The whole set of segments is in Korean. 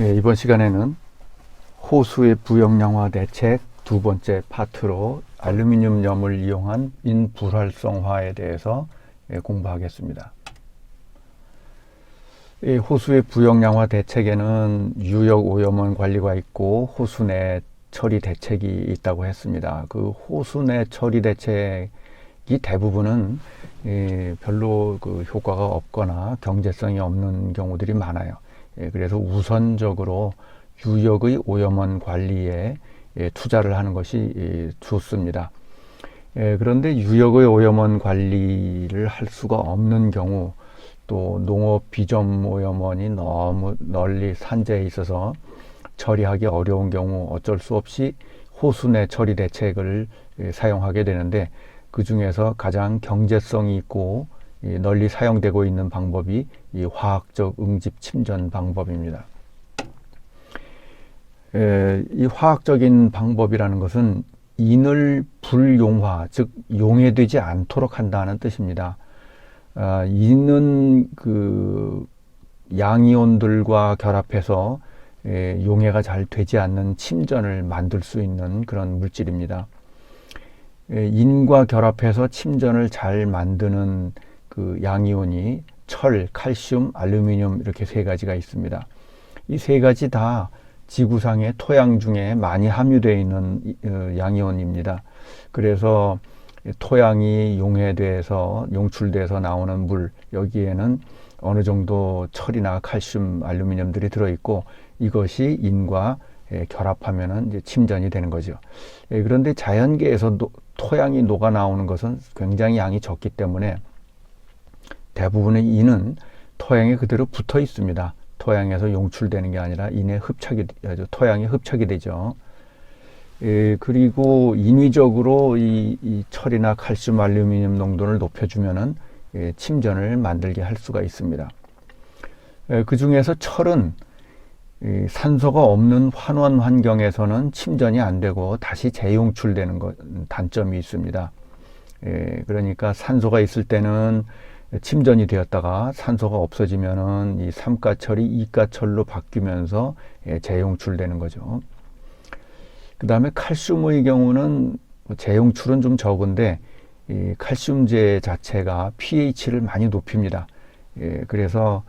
예, 이번 시간에는 호수의 부영양화 대책 두 번째 파트로 알루미늄 염을 이용한 인불활성화에 대해서 예, 공부하겠습니다. 이 호수의 부영양화 대책에는 유역 오염원 관리가 있고 호수 내 처리 대책이 있다고 했습니다. 그 호수 내 처리 대책이 대부분은 예, 별로 그 효과가 없거나 경제성이 없는 경우들이 많아요. 예, 그래서 우선적으로 유역의 오염원 관리에 예, 투자를 하는 것이 예, 좋습니다. 예, 그런데 유역의 오염원 관리를 할 수가 없는 경우 또 농업 비점 오염원이 너무 널리 산재해 있어서 처리하기 어려운 경우 어쩔 수 없이 호수 내 처리 대책을 예, 사용하게 되는데 그 중에서 가장 경제성이 있고 이 널리 사용되고 있는 방법이 이 화학적 응집 침전 방법입니다. 에, 이 화학적인 방법이라는 것은 인을 불용화, 즉 용해되지 않도록 한다는 뜻입니다. 아, 인은 그 양이온들과 결합해서 에, 용해가 잘 되지 않는 침전을 만들 수 있는 그런 물질입니다. 에, 인과 결합해서 침전을 잘 만드는 그 양이온이 철, 칼슘, 알루미늄 이렇게 세 가지가 있습니다. 이 세 가지 다 지구상의 토양 중에 많이 함유되어 있는 어, 양이온입니다. 그래서 토양이 용해돼서 용출돼서 나오는 물 여기에는 어느 정도 철이나 칼슘, 알루미늄들이 들어 있고 이것이 인과 예, 결합하면은 이제 침전이 되는 거죠. 예, 그런데 자연계에서 노, 토양이 녹아 나오는 것은 굉장히 양이 적기 때문에 대부분의 인은 토양에 그대로 붙어 있습니다. 토양에서 용출되는 게 아니라 인에 흡착이 토양에 흡착이 되죠. 예, 그리고 인위적으로 이, 이 철이나 칼슘, 알루미늄 농도를 높여주면은 예, 침전을 만들게 할 수가 있습니다. 예, 그 중에서 철은 이 산소가 없는 환원 환경에서는 침전이 안 되고 다시 재용출되는 것 단점이 있습니다. 예, 그러니까 산소가 있을 때는 침전이 되었다가 산소가 없어지면은 이 삼가철이 이가철로 바뀌면서 예, 재용출되는 거죠. 그 다음에 칼슘의 경우는 뭐 재용출은 좀 적은데 이 칼슘제 자체가 pH를 많이 높입니다. 예, 그래서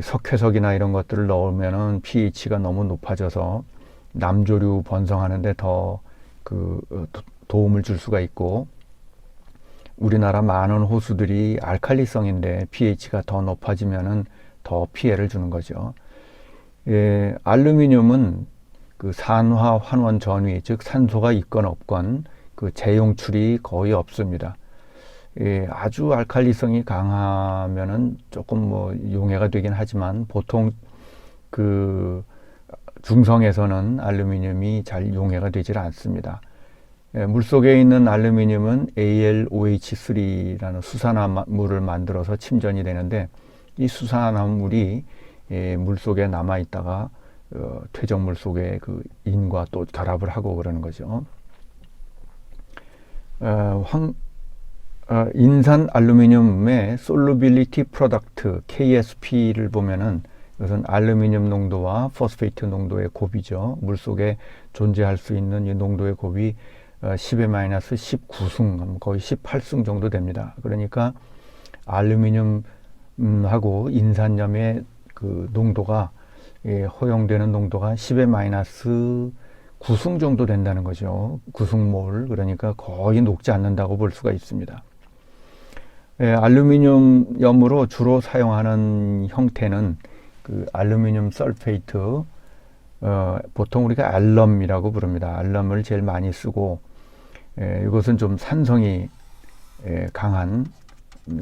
석회석이나 이런 것들을 넣으면은 pH가 너무 높아져서 남조류 번성하는데 더그 어, 도움을 줄 수가 있고 우리나라 많은 호수들이 알칼리성인데 pH가 더 높아지면은 더 피해를 주는 거죠. 예, 알루미늄은 그 산화 환원 전위, 즉 산소가 있건 없건 그 재용출이 거의 없습니다. 예, 아주 알칼리성이 강하면은 조금 뭐 용해가 되긴 하지만 보통 그 중성에서는 알루미늄이 잘 용해가 되질 않습니다. 예, 물 속에 있는 알루미늄은 AlOH3라는 수산화물을 만들어서 침전이 되는데 이 수산화물이 예, 물 속에 남아 있다가 어, 퇴적물 속에 그 인과 또 결합을 하고 그러는 거죠. 어, 황, 어, 인산 알루미늄의 솔루빌리티 프로덕트 KSP를 보면은 이것은 알루미늄 농도와 포스페이트 농도의 곱이죠. 물 속에 존재할 수 있는 이 농도의 곱이 10의 마이너스 19승, 거의 18승 정도 됩니다. 그러니까 알루미늄하고 인산염의 그 농도가 예, 허용되는 농도가 10의 마이너스 9승 정도 된다는 거죠. 9승몰. 그러니까 거의 녹지 않는다고 볼 수가 있습니다. 예, 알루미늄 염으로 주로 사용하는 형태는 그 알루미늄 설페이트, 어, 보통 우리가 알럼이라고 부릅니다. 알럼을 제일 많이 쓰고 예, 이것은 좀 산성이 예, 강한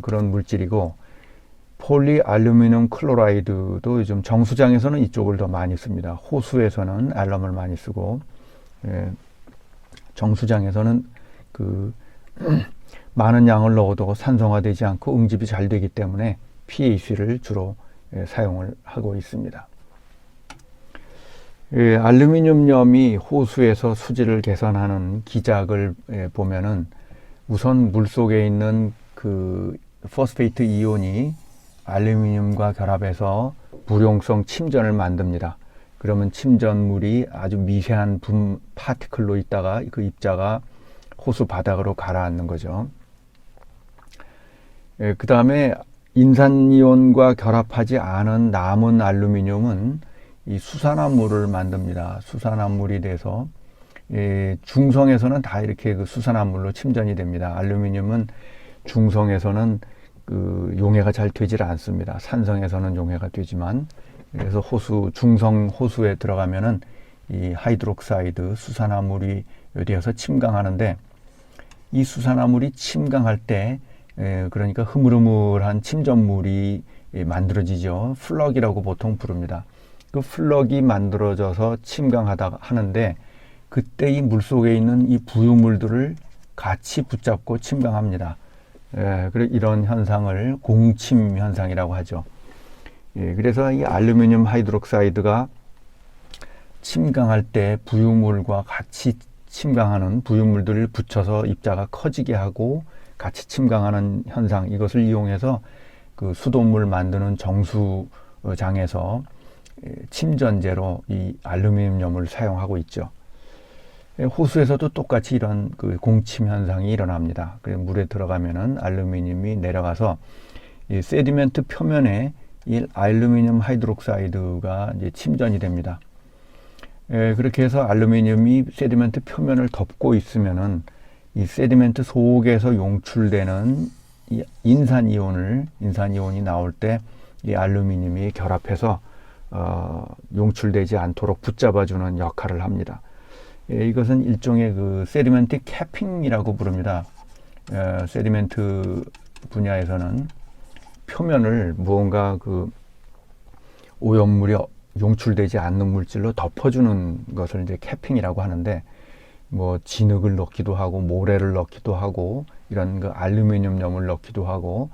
그런 물질이고 폴리알루미늄 클로라이드도 요즘 정수장에서는 이쪽을 더 많이 씁니다. 호수에서는 알럼을 많이 쓰고 예, 정수장에서는 그 많은 양을 넣어도 산성화되지 않고 응집이 잘 되기 때문에 PAC를 주로 예, 사용을 하고 있습니다. 예, 알루미늄염이 호수에서 수질을 개선하는 기작을 예, 보면은 우선 물 속에 있는 그 포스페이트 이온이 알루미늄과 결합해서 불용성 침전을 만듭니다. 그러면 침전물이 아주 미세한 분 파티클로 있다가 그 입자가 호수 바닥으로 가라앉는 거죠. 예, 그 다음에 인산이온과 결합하지 않은 남은 알루미늄은 이 수산화물을 만듭니다. 수산화물이 돼서 예, 중성에서는 다 이렇게 그 수산화물로 침전이 됩니다. 알루미늄은 중성에서는 그 용해가 잘 되질 않습니다. 산성에서는 용해가 되지만 그래서 호수 중성 호수에 들어가면은 이 하이드록사이드 수산화물이 되어서 침강하는데 이 수산화물이 침강할 때 에, 그러니까 흐물흐물한 침전물이 예, 만들어지죠. 플럭이라고 보통 부릅니다. 그 플럭이 만들어져서 침강하다 하는데 그때 이 물 속에 있는 이 부유물들을 같이 붙잡고 침강합니다. 예, 그래 이런 현상을 공침 현상이라고 하죠. 예, 그래서 이 알루미늄 하이드록사이드가 침강할 때 부유물과 같이 침강하는 부유물들을 붙여서 입자가 커지게 하고 같이 침강하는 현상 이것을 이용해서 그 수돗물 만드는 정수장에서 예, 침전제로 이 알루미늄을 사용하고 있죠. 예, 호수에서도 똑같이 이런 그 공침 현상이 일어납니다. 그래서 물에 들어가면은 알루미늄이 내려가서 이 세디멘트 표면에 이 알루미늄 하이드록사이드가 이제 침전이 됩니다. 예, 그렇게 해서 알루미늄이 세디멘트 표면을 덮고 있으면은 이 세디멘트 속에서 용출되는 이 인산 이온을 인산 이온이 나올 때 이 알루미늄이 결합해서 어, 용출되지 않도록 붙잡아주는 역할을 합니다. 예, 이것은 일종의 그 세디멘트 캐핑이라고 부릅니다. 예, 세디멘트 분야에서는 표면을 무언가 그 오염물이 용출되지 않는 물질로 덮어주는 것을 이제 캐핑이라고 하는데 뭐 진흙을 넣기도 하고 모래를 넣기도 하고 이런 그 알루미늄 염을 넣기도 하고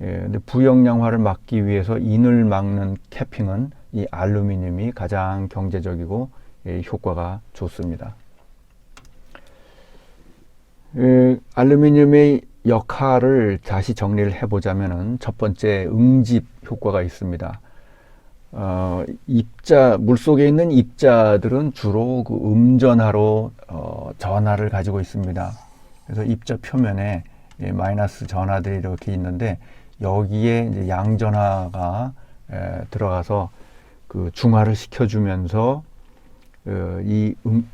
예, 근데 부영양화를 막기 위해서 인을 막는 캐핑은 이 알루미늄이 가장 경제적이고 예, 효과가 좋습니다. 예, 알루미늄의 역할을 다시 정리를 해보자면은 첫 번째 응집 효과가 있습니다. 어, 입자 물 속에 있는 입자들은 주로 그 음전하로 어, 전하를 가지고 있습니다. 그래서 입자 표면에 예, 마이너스 전하들이 이렇게 있는데 여기에 이제 양전하가 에, 들어가서 그 중화를 시켜주면서 어, 이 음,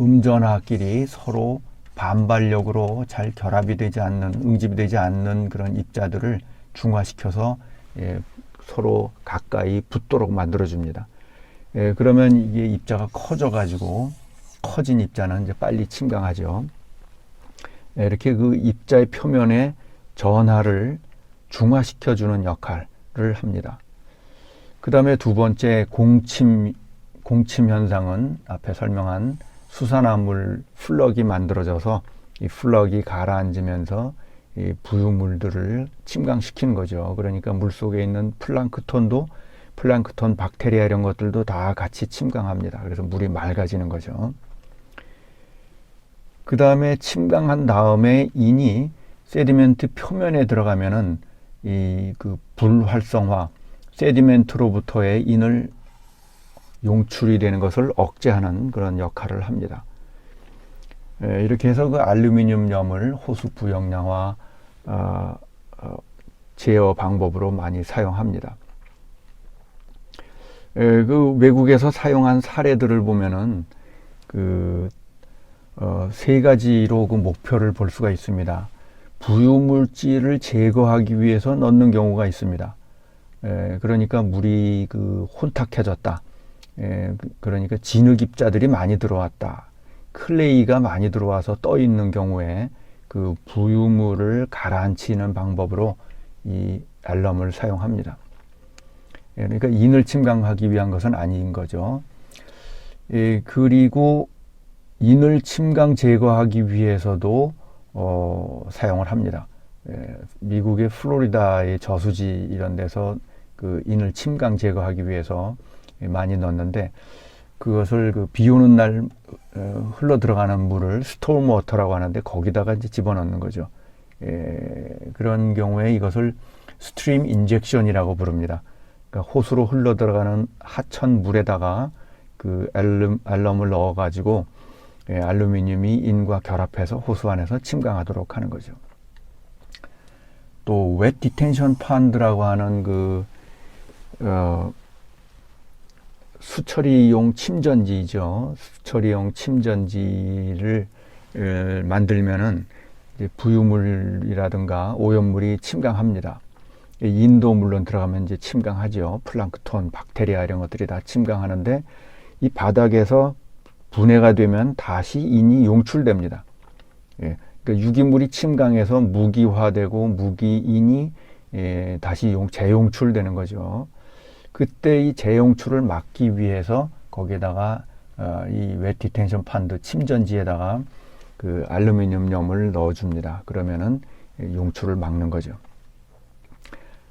음전하끼리 서로 반발력으로 잘 결합이 되지 않는 응집이 되지 않는 그런 입자들을 중화시켜서 예, 서로 가까이 붙도록 만들어줍니다. 예, 그러면 이게 입자가 커져가지고 커진 입자는 이제 빨리 침강하죠. 예, 이렇게 그 입자의 표면에 전하를 중화시켜주는 역할을 합니다. 그 다음에 두 번째 공침, 공침 현상은 앞에 설명한 수산화물 플럭이 만들어져서 이 플럭이 가라앉으면서 이 부유물들을 침강시키는 거죠. 그러니까 물 속에 있는 플랑크톤도 플랑크톤, 박테리아 이런 것들도 다 같이 침강합니다. 그래서 물이 맑아지는 거죠. 그 다음에 침강한 다음에 인이 세디멘트 표면에 들어가면은 이 그 불활성화, 세디멘트로부터의 인을 용출이 되는 것을 억제하는 그런 역할을 합니다. 예, 이렇게 해서 그 알루미늄 염을 호수 부영량화 어, 어, 제어 방법으로 많이 사용합니다. 예, 그 외국에서 사용한 사례들을 보면은 그, 어, 세 가지로 그 목표를 볼 수가 있습니다. 부유물질을 제거하기 위해서 넣는 경우가 있습니다. 예, 그러니까 물이 그 혼탁해졌다. 예, 그, 그러니까 진흙 입자들이 많이 들어왔다. 클레이가 많이 들어와서 떠 있는 경우에 그 부유물을 가라앉히는 방법으로 이 알럼을 사용합니다. 예, 그러니까 인을 침강하기 위한 것은 아닌 거죠. 예, 그리고 인을 침강 제거하기 위해서도 어, 사용을 합니다. 예, 미국의 플로리다의 저수지 이런 데서 그 인을 침강 제거하기 위해서 많이 넣었는데 그것을 그 비 오는 날 어, 흘러 들어가는 물을 스톰 워터라고 하는데 거기다가 이제 집어넣는 거죠. 예, 그런 경우에 이것을 스트림 인젝션이라고 부릅니다. 그러니까 호수로 흘러 들어가는 하천 물에다가 그 알룸, 알럼을 넣어가지고 예, 알루미늄이 인과 결합해서 호수 안에서 침강하도록 하는 거죠. 또 웨트 디텐션 펀드라고 하는 그 어, 수처리용 침전지죠. 수처리용 침전지를 에, 만들면은 부유물이라든가 오염물이 침강합니다. 인도 물론 들어가면 이제 침강하죠. 플랑크톤, 박테리아 이런 것들이 다 침강하는데 이 바닥에서 분해가 되면 다시 인이 용출됩니다. 예, 그러니까 유기물이 침강해서 무기화되고 무기인이 예, 다시 용, 재용출되는 거죠. 그때 이 재용출을 막기 위해서 거기에다가 어, 이 웨티텐션 판드 침전지에다가 그 알루미늄염을 넣어줍니다. 그러면은 용출을 막는 거죠.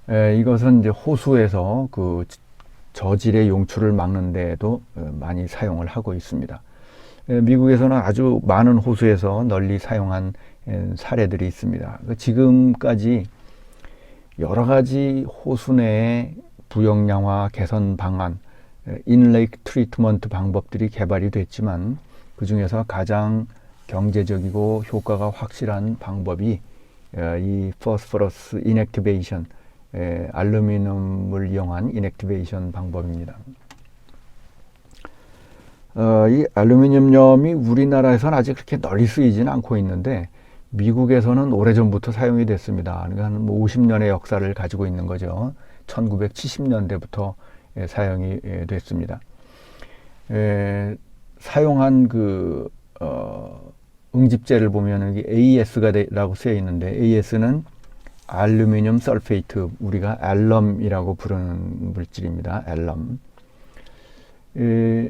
에, 이것은 이제 호수에서 그 저질의 용출을 막는 데에도 어, 많이 사용을 하고 있습니다. 에, 미국에서는 아주 많은 호수에서 널리 사용한 에, 사례들이 있습니다. 그 지금까지 여러 가지 호수 내에 부역량화 개선 방안, 인레이크 트리트먼트 방법들이 개발이 됐지만 그 중에서 가장 경제적이고 효과가 확실한 방법이 어, 이 포스포러스 인액티베이션, 알루미늄을 이용한 인액티베이션 방법입니다. 어, 이 알루미늄염이 우리나라에서는 아직 그렇게 널리 쓰이지는 않고 있는데 미국에서는 오래전부터 사용이 됐습니다. 그러니까 뭐 50년의 역사를 가지고 있는 거죠. 1970년대부터 예, 사용이 예, 됐습니다. 에, 사용한 그 어, 응집제를 보면 이 AS가라고 쓰여 있는데 AS는 알루미늄 설페이트 우리가 알럼이라고 부르는 물질입니다. 알럼. 에,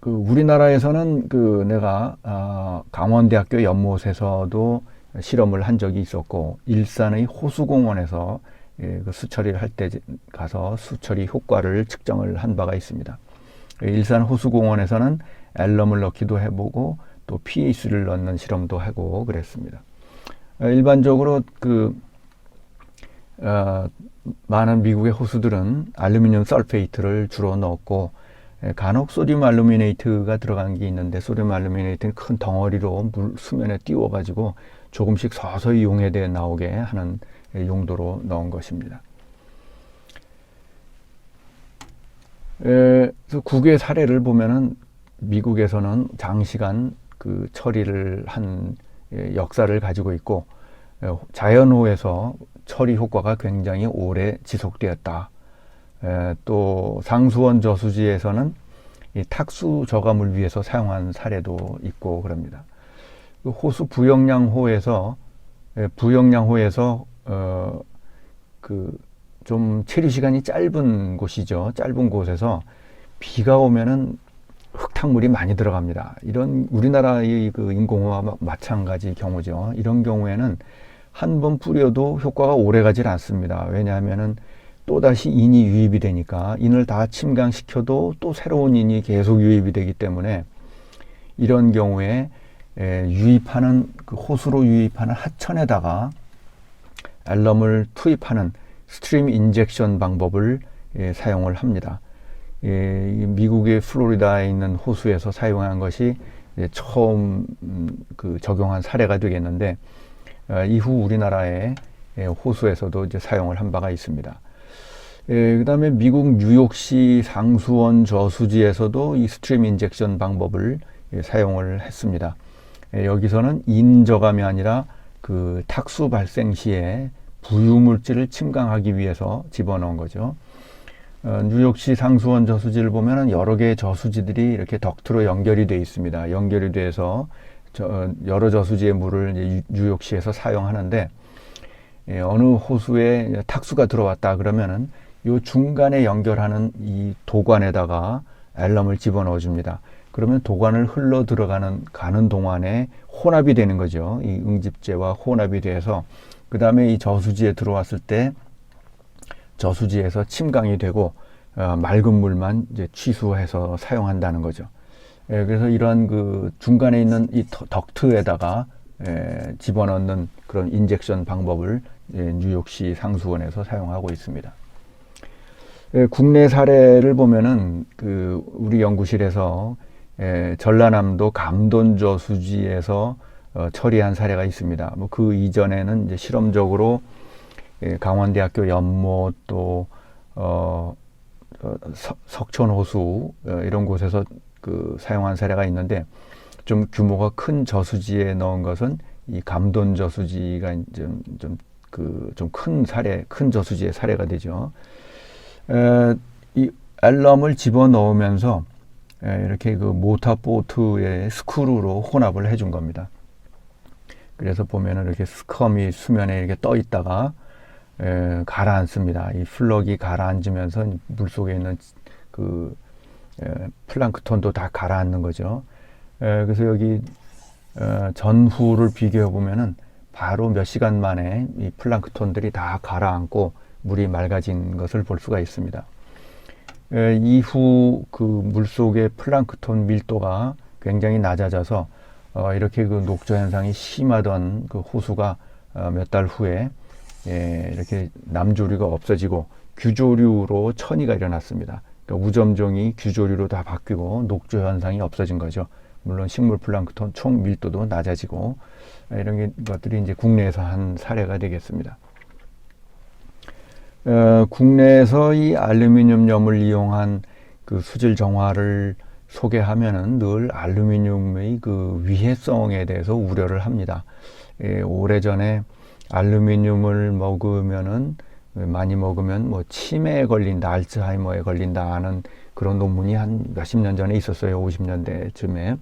그 우리나라에서는 그 내가 어, 강원대학교 연못에서도 실험을 한 적이 있었고 일산의 호수공원에서 예, 그 수처리를 할 때 가서 수처리 효과를 측정을 한 바가 있습니다. 일산 호수공원에서는 앨럼을 넣기도 해보고 또 pH를 넣는 실험도 하고 그랬습니다. 어, 일반적으로 그 어, 많은 미국의 호수들은 알루미늄 설페이트를 주로 넣었고 예, 간혹 소듐 알루미네이트가 들어간 게 있는데 소듐 알루미네이트는 큰 덩어리로 물 수면에 띄워가지고 조금씩 서서히 용해돼 나오게 하는 용도로 넣은 것입니다. 에, 그래서 국외 사례를 보면은 미국에서는 장시간 그 처리를 한 예, 역사를 가지고 있고 자연호에서 처리 효과가 굉장히 오래 지속되었다. 에, 또 상수원 저수지에서는 이 탁수 저감을 위해서 사용한 사례도 있고 그럽니다. 그 호수 부영량호에서 부영량호에서 어, 그, 좀 체류 시간이 짧은 곳이죠. 짧은 곳에서 비가 오면은 흙탕물이 많이 들어갑니다. 이런 우리나라의 그 인공호와 마찬가지 경우죠. 이런 경우에는 한 번 뿌려도 효과가 오래 가질 않습니다. 왜냐하면은 또다시 인이 유입이 되니까 인을 다 침강시켜도 또 새로운 인이 계속 유입이 되기 때문에 이런 경우에 유입하는 그 호수로 유입하는 하천에다가 앨럼을 투입하는 스트림 인젝션 방법을 예, 사용을 합니다. 예, 미국의 플로리다에 있는 호수에서 사용한 것이 예, 처음 음, 그 적용한 사례가 되겠는데 어, 이후 우리나라의 예, 호수에서도 이제 사용을 한 바가 있습니다. 예, 그 다음에 미국 뉴욕시 상수원 저수지에서도 이 스트림 인젝션 방법을 예, 사용을 했습니다. 예, 여기서는 인저감이 아니라 그 탁수 발생 시에 부유물질을 침강하기 위해서 집어넣은 거죠. 어, 뉴욕시 상수원 저수지를 보면 여러 개의 저수지들이 이렇게 덕트로 연결이 되어 있습니다. 연결이 돼서 저, 여러 저수지의 물을 뉴욕시에서 사용하는데 예, 어느 호수에 탁수가 들어왔다 그러면은 요 중간에 연결하는 이 도관에다가 앨럼을 집어넣어 줍니다. 그러면 도관을 흘러 들어가는 가는 동안에 혼합이 되는 거죠. 이 응집제와 혼합이 돼서 그 다음에 이 저수지에 들어왔을 때 저수지에서 침강이 되고 어, 맑은 물만 이제 취수해서 사용한다는 거죠. 예, 그래서 이러한 그 중간에 있는 이 덕트에다가 예, 집어넣는 그런 인젝션 방법을 예, 뉴욕시 상수원에서 사용하고 있습니다. 예, 국내 사례를 보면은 그 우리 연구실에서 예, 전라남도 감돈저 수지에서 어, 처리한 사례가 있습니다. 뭐 그 이전에는 이제 실험적으로 예, 강원대학교 연못 또 어, 어, 석- 석촌호수 어, 이런 곳에서 그 사용한 사례가 있는데 좀 규모가 큰 저수지에 넣은 것은 이 감돈 저수지가 좀 좀 그 좀 큰 사례, 큰 저수지의 사례가 되죠. 에, 이 앨럼을 집어 넣으면서 에, 이렇게 그 모터보트의 스크루로 혼합을 해준 겁니다. 그래서 보면은 이렇게 스컴이 수면에 이렇게 떠 있다가 에, 가라앉습니다. 이 플럭이 가라앉으면서 물 속에 있는 그 에, 플랑크톤도 다 가라앉는 거죠. 에, 그래서 여기 어, 전후를 비교해 보면은 바로 몇 시간 만에 이 플랑크톤들이 다 가라앉고 물이 맑아진 것을 볼 수가 있습니다. 에, 이후 그 물속의 플랑크톤 밀도가 굉장히 낮아져서 어, 이렇게 그 녹조 현상이 심하던 그 호수가 어, 몇 달 후에 예, 이렇게 남조류가 없어지고 규조류로 천이가 일어났습니다. 그러니까 우점종이 규조류로 다 바뀌고 녹조 현상이 없어진 거죠. 물론 식물 플랑크톤 총 밀도도 낮아지고 아, 이런 게- 것들이 이제 국내에서 한 사례가 되겠습니다. 어, 국내에서 이 알루미늄염을 이용한 그 수질 정화를 소개하면은 늘 알루미늄의 그 위해성에 대해서 우려를 합니다. 예, 오래전에 알루미늄을 먹으면은 많이 먹으면 뭐 치매에 걸린다, 알츠하이머에 걸린다 하는 그런 논문이 한 몇십 년 전에 있었어요. 50년대쯤에.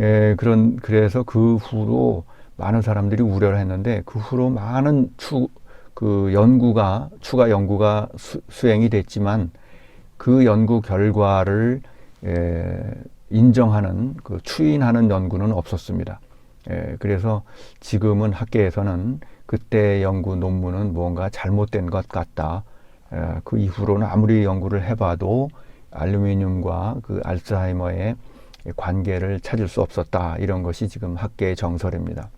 예, 그런 그래서 그 후로 많은 사람들이 우려를 했는데 그 후로 많은 추, 그 연구가 추가 연구가 수, 수행이 됐지만 그 연구 결과를 에, 인정하는 그 추인하는 연구는 없었습니다. 에, 그래서 지금은 학계에서는 그때 연구 논문은 뭔가 잘못된 것 같다. 에, 그 이후로는 아무리 연구를 해봐도 알루미늄과 그 알츠하이머의 관계를 찾을 수 없었다. 이런 것이 지금 학계의 정설입니다.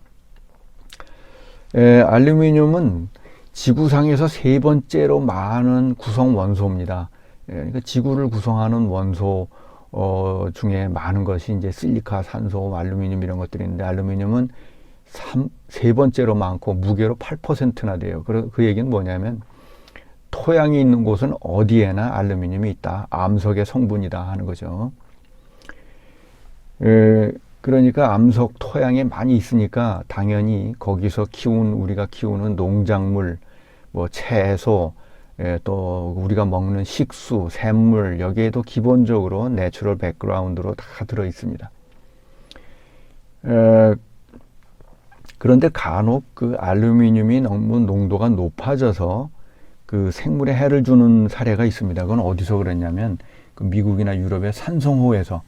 에, 알루미늄은 지구상에서 세 번째로 많은 구성 원소입니다. 예, 그러니까 지구를 구성하는 원소 어, 중에 많은 것이 이제 실리카, 산소, 알루미늄 이런 것들이 있는데 알루미늄은 삼, 세 번째로 많고 무게로 8%나 돼요. 그, 그 얘기는 뭐냐면 토양이 있는 곳은 어디에나 알루미늄이 있다. 암석의 성분이다 하는 거죠. 에, 그러니까 암석 토양에 많이 있으니까 당연히 거기서 키운 우리가 키우는 농작물, 뭐 채소, 예, 또 우리가 먹는 식수, 샘물 여기에도 기본적으로 내추럴 백그라운드로 다 들어 있습니다. 에, 그런데 간혹 그 알루미늄이 너무 농도가 높아져서 그 생물에 해를 주는 사례가 있습니다. 그건 어디서 그랬냐면 그 미국이나 유럽의 산성호에서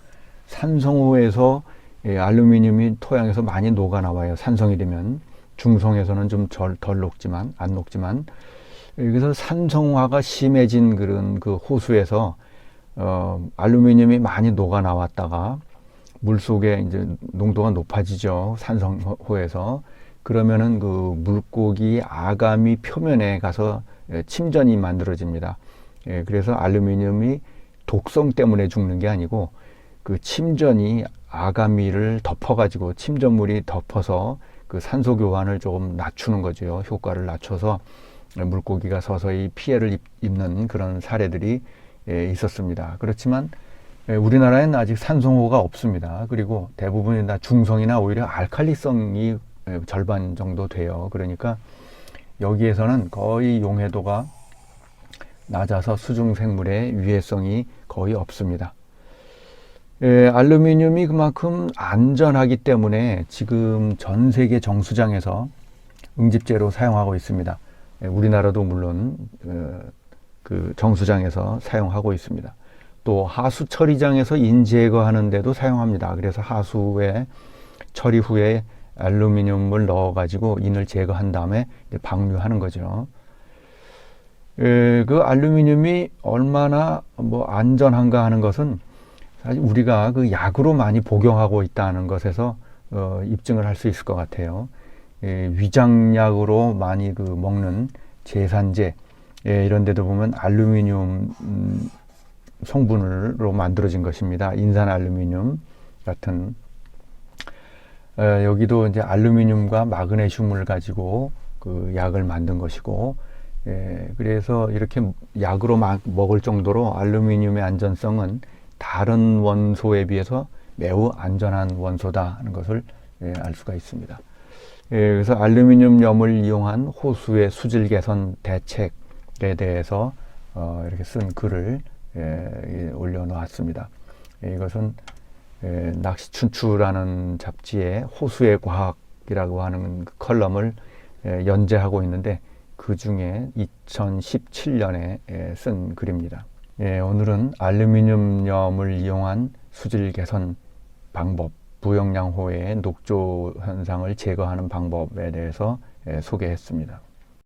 산성호에서 예, 알루미늄이 토양에서 많이 녹아 나와요. 산성이 되면 중성에서는 좀 덜 녹지만 안 녹지만 여기서 산성화가 심해진 그런 그 호수에서 어, 알루미늄이 많이 녹아 나왔다가 물 속에 이제 농도가 높아지죠. 산성호에서 그러면은 그 물고기 아가미 표면에 가서 예, 침전이 만들어집니다. 예, 그래서 알루미늄이 독성 때문에 죽는 게 아니고 그 침전이 아가미를 덮어가지고 침전물이 덮어서 그 산소 교환을 조금 낮추는 거죠. 효과를 낮춰서 물고기가 서서히 피해를 입는 그런 사례들이 예, 있었습니다. 그렇지만 예, 우리나라에는 아직 산성호가 없습니다. 그리고 대부분이 다 중성이나 오히려 알칼리성이 예, 절반 정도 돼요. 그러니까 여기에서는 거의 용해도가 낮아서 수중 생물의 위해성이 거의 없습니다. 예, 알루미늄이 그만큼 안전하기 때문에 지금 전 세계 정수장에서 응집제로 사용하고 있습니다. 예, 우리나라도 물론 어, 그 정수장에서 사용하고 있습니다. 또 하수 처리장에서 인제거하는데도 사용합니다. 그래서 하수에 처리 후에 알루미늄을 넣어가지고 인을 제거한 다음에 방류하는 거죠. 에, 그 알루미늄이 얼마나 뭐 안전한가 하는 것은 사실 우리가 그 약으로 많이 복용하고 있다는 것에서 어, 입증을 할 수 있을 것 같아요. 에, 위장약으로 많이 그 먹는 제산제, 예, 이런 데도 보면 알루미늄 음, 성분으로 만들어진 것입니다. 인산 알루미늄 같은 어, 여기도 이제 알루미늄과 마그네슘을 가지고 그 약을 만든 것이고 예, 그래서 이렇게 약으로 막 먹을 정도로 알루미늄의 안전성은 다른 원소에 비해서 매우 안전한 원소다 하는 것을 예, 알 수가 있습니다. 예, 그래서 알루미늄 염을 이용한 호수의 수질 개선 대책에 대해서 어, 이렇게 쓴 글을 예, 예, 올려놓았습니다. 예, 이것은 예, 낚시춘추라는 잡지에 호수의 과학이라고 하는 그 컬럼을 예, 연재하고 있는데 그 중에 2017년에 예, 쓴 글입니다. 예, 오늘은 알루미늄염을 이용한 수질 개선 방법, 부영양호의 녹조 현상을 제거하는 방법에 대해서 예, 소개했습니다.